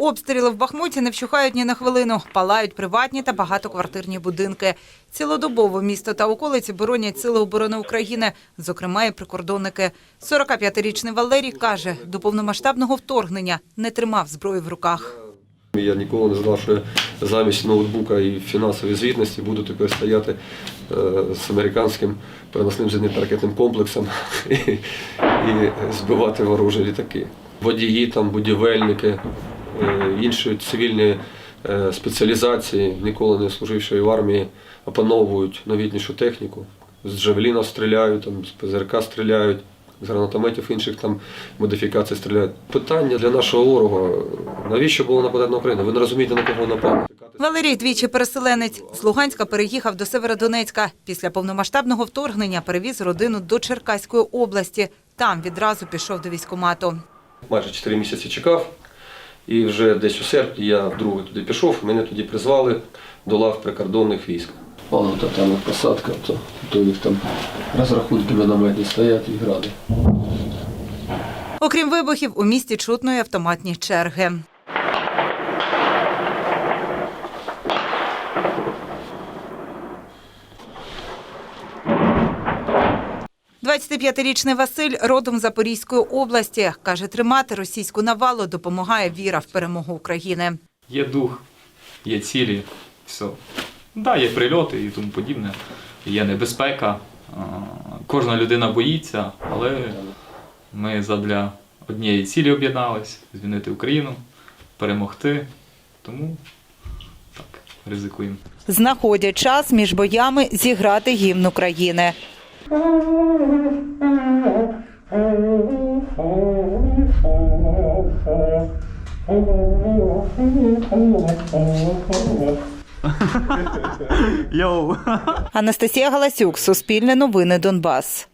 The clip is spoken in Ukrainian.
Обстріли в Бахмуті не вщухають ні на хвилину. Палають приватні та багатоквартирні будинки. Цілодобово місто та околиці боронять Сили оборони України, зокрема і прикордонники. 45-річний Валерій каже, до повномасштабного вторгнення не тримав зброю в руках. Я ніколи не знав, що замість ноутбука і фінансової звітності буду тепер стояти е, з американським переносним зенітно-ракетним комплексом і, і збивати ворожі літаки. Водії, там, будівельники, е, інші цивільні е, спеціалізації, ніколи не служивши в армії, опановують новітнішу техніку. З джавеліна стріляють, там, з ПЗРК стріляють, з гранатометів інших там модифікацій стріляють. Питання для нашого ворога, навіщо було нападати на Україну? Ви не розумієте, на кого напали. Валерій двічі переселенець. З Луганська переїхав до Северодонецька. Після повномасштабного вторгнення перевіз родину до Черкаської області. Там відразу пішов до військкомату. Майже 4 місяці чекав, і вже десь у серпні я вдруге туди пішов, мене тоді призвали до лав прикордонних військ. Воно то там посадка, то, то у них там розрахунки мінометні стоять і гради. Окрім вибухів, у місті чутно й автоматні черги. – 25-річний Василь родом з Запорізької області. Каже, тримати російську навалу допомагає віра в перемогу України. Є дух, є цілі, все. Да, є прильоти і тому подібне, є небезпека. Кожна людина боїться, але ми задля однієї цілі об'єднались звільнити Україну, перемогти. Тому так, ризикуємо. Знаходять час між боями зіграти гімн України. Анастасія Галасюк, Суспільне новини Донбас.